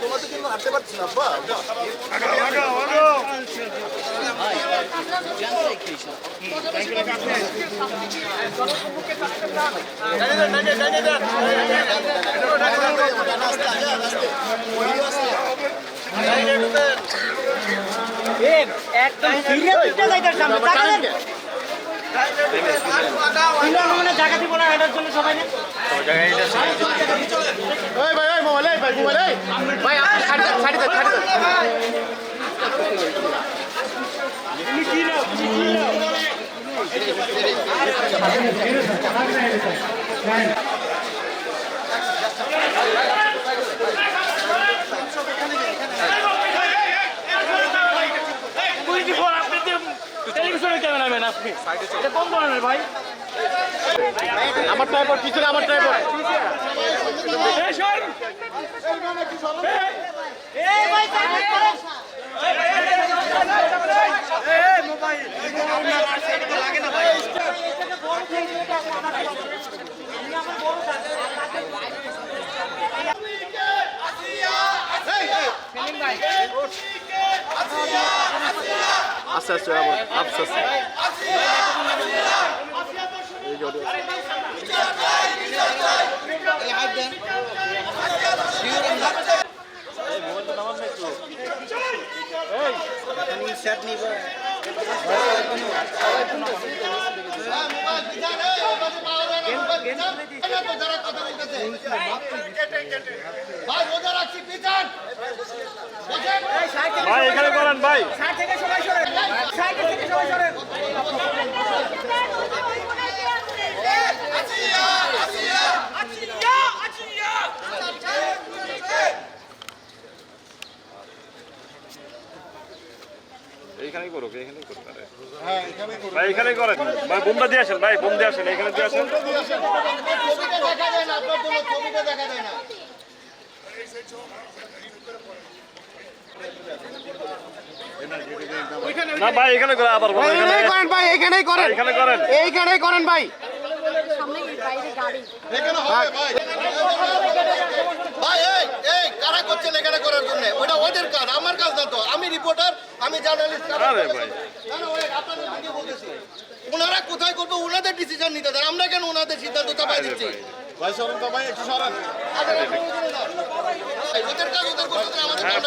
তোমাদের জন্য হাঁটতে পারছি না আব্বা। একদম জায়গা দিব না এটার জন্য সবাই না এই ভাই এই মোবাইল এই ভাই আপনি ছাড়ি দেন ছাড়ি দেন ছাড়ি দেন। আপনি এটা কোন ধরনের ভাই আমার ড্রাইভার পিছনে আমার ড্রাইভার এই ভাই সাইড করেন আস্তে আস্তে আমার আস্তে আস্তে এই যে audio। ভাই এখানে করেন ভাই। এইখানেই করুক এইখানেই করুক আরে হ্যাঁ এখানে ভাই এখানেই করেন। ভাই বোমটা দিয়ে আসেন ভাই বোম দিয়ে আসেন এখানে দিয়ে আসেন। না ভাই এখানে করে আবার এখানে এইখানেই করেন ভাই এইখানেই করেন। এখানে করেন। এইখানেই করেন ভাই। সামনে বাইরে গাড়ি। এখানে হবে ভাই। ভাই এই এই কারা করছেন এখানে করার জন্য ওটা ওদের কাজ আমার কাজ না তো আমি রিপোর্টার আমি জার্নালিস্ট আরে ভাই। আপনাদের ভিডিও বলতেছি। ওনারা কোথায় করবে ওনাদের ডিসিশন নিতে দেন। আমরা কেন ওনাদের সিদ্ধান্ত চাপাই দিচ্ছি? ভাই। সরেন তো ভাই একটু সরেন। ওদের কাজ ওদের করতে আমাদের না